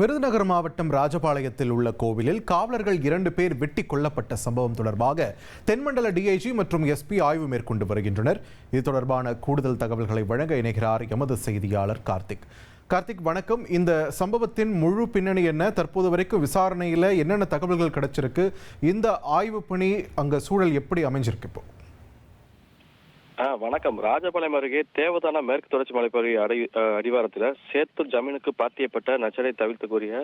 விருதுநகர் மாவட்டம் ராஜபாளையத்தில் உள்ள கோவிலில் காவலர்கள் இரண்டு பேர் வெட்டி கொல்லப்பட்ட சம்பவம் தொடர்பாக தென்மண்டல டிஐஜி மற்றும் எஸ்பி ஆய்வு மேற்கொண்டு வருகின்றனர். இது தொடர்பான கூடுதல் தகவல்களை வழங்க இணைகிறார் எமது செய்தியாளர் கார்த்திக். கார்த்திக் வணக்கம். இந்த சம்பவத்தின் முழு பின்னணி என்ன? தற்போது வரைக்கும் விசாரணையில் என்னென்ன தகவல்கள் கிடைச்சிருக்கு? இந்த ஆய்வு பணி அங்கே சூழல் எப்படி அமைஞ்சிருக்கு இப்போ? ஆ வணக்கம். ராஜபாளையம் அருகே தேவதான மேற்கு தொடர்ச்சி மலைப்பகுதி அடி அடிவாரத்தில் சேத்தூர் ஜமீனுக்கு பாத்தியப்பட்ட நச்சரை தவிர்த்துக்குரிய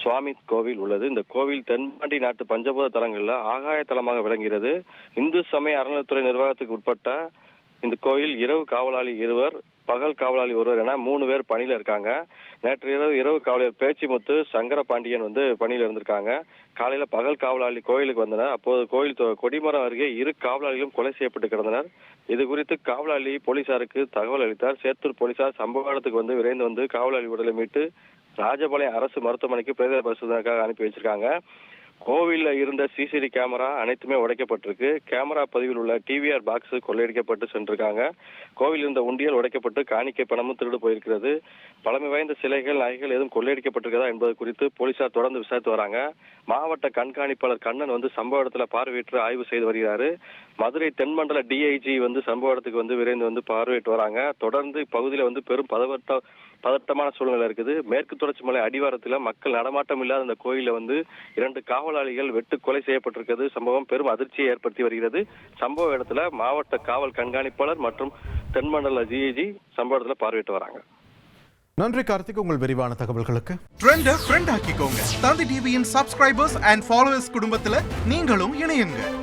சுவாமி கோவில் உள்ளது. இந்த கோவில் தென்பாண்டி நாட்டு பஞ்சபூத தலங்களில் ஆகாய தலமாக விளங்குகிறது. இந்து சமய அறநிலைத்துறை நிர்வாகத்துக்கு உட்பட்ட இந்த கோயில் இரவு காவலாளி இருவர் பகல் காவலாளி ஒருவர் என மூணு பேர் பணியில இருக்காங்க. நேற்று இரவு இரவு காவலர் பேச்சிமுத்து சங்கர பாண்டியன் வந்து பணியில இருந்திருக்காங்க. காலையில பகல் காவலாளி கோயிலுக்கு வந்தனர். அப்போது கோயில் கொடிமரம் அருகே இரு காவலாளிகளும் கொலை செய்யப்பட்டு கிடந்தனர். இது குறித்து காவலாளி போலீசாருக்கு தகவல் அளித்தார். சேத்தூர் போலீசார் சம்பவ இடத்துக்கு வந்து விரைந்து வந்து காவலாளி உடலை மீட்டு ராஜபாளையம் அரசு மருத்துவமனைக்கு பிரேத பரிசோதனைக்காக அனுப்பி வச்சிருக்காங்க. கோவிலில் இருந்த சிசிடி கேமரா அனைத்துமே உடைக்கப்பட்டிருக்கு. கேமரா பதிவில் உள்ள டிவிஆர் பாக்ஸ் கொள்ளையடிக்கப்பட்டு சென்றிருக்காங்க. கோவில் இருந்த உண்டியல் உடைக்கப்பட்டு காணிக்கை பணமும் திருடு போயிருக்கிறது. பழமை வாய்ந்த சிலைகள் நகைகள் எதுவும் கொள்ளையடிக்கப்பட்டிருக்கிறதா என்பது குறித்து போலீசார் தொடர்ந்து விசாரித்து வராங்க. மாவட்ட கண்காணிப்பாளர் கண்ணன் வந்து சம்பவ இடத்துல பார்வையிட்டு ஆய்வு செய்து வருகிறாரு. மதுரை தென்மண்டல டிஐஜி வந்து சம்பவ இடத்துக்கு வந்து விரைந்து வந்து பார்வையிட்டு வராங்க. தொடர்ந்து பகுதியில் வந்து பெரும் பதவட்ட பதட்டமான சூழ்நிலை இருக்குது. மேற்கு தொடர்ச்சி மலை அடிவாரத்துல மக்கள் நடமாட்டம் இல்லாத இந்த கோயில்ல வந்து இரண்டு காவலாளிகள் வெட்டு கொலை செய்யப்பட்டிருக்கிறது. சம்பவம் பெரும் அதிர்ச்சியை ஏற்படுத்தி வருகிறது. சம்பவ இடத்துல மாவட்ட காவல் கண்காணிப்பாளர் மற்றும் தென்மண்டல டிஐஜி சம்பவ இடத்துல பார்வையிட்டு வராங்க. நன்றி கார்த்திக் உங்கள் விரிவான தகவல்களுக்கு. ட்ரெண்ட ஃப்ரெண்ட் ஆக்கிக்கோங்க. தந்தி டிவியின் சப்ஸ்கிரைபர்ஸ் அண்ட் ஃபாலோவர்ஸ் குடும்பத்துல நீங்களும் இணையுங்க.